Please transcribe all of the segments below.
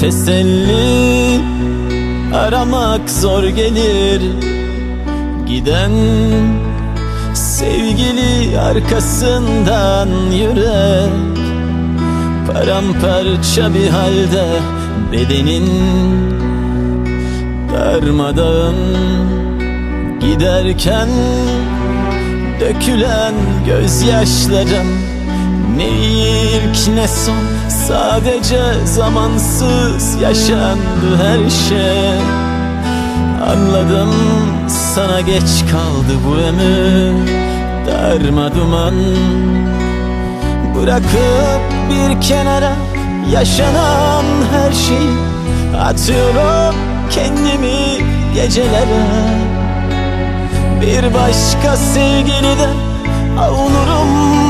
Teselli aramak zor gelir. Giden sevgili arkasından yürek. Paramparça bir halde bedenin darmadağın Giderken dökülen gözyaşlarım ne ilk ne son Sadece zamansız yaşandı her şey. Anladım sana geç kaldı bu ömür. Darma duman. Bırakıp bir kenara yaşanan her şeyi Atıyorum kendimi gecelere. Bir başka sevgiliden avunurum diye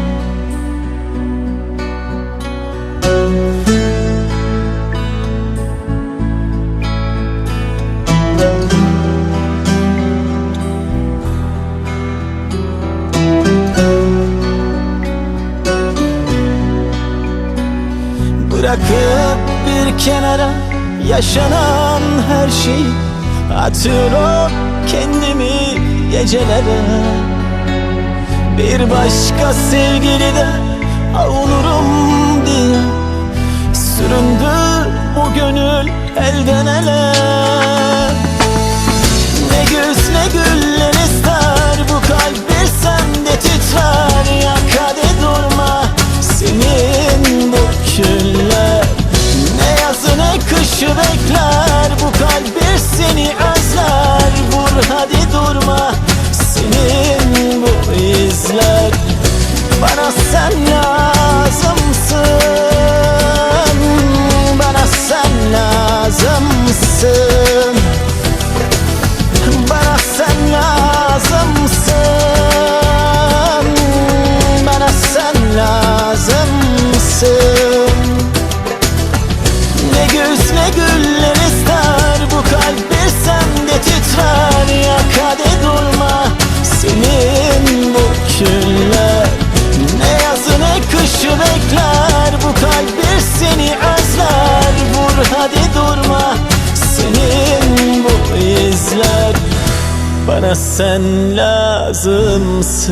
Bırakıp bir kenara yaşanan her şeyi Atıyorum kendimi gecelere. Bir başka sevgiliden avunurum diye Süründü bu gönül elden ele. Ne güz ne güller bekler bu kalp bir seni özler. Vur hadi durma. Senin Bana sen lazımsın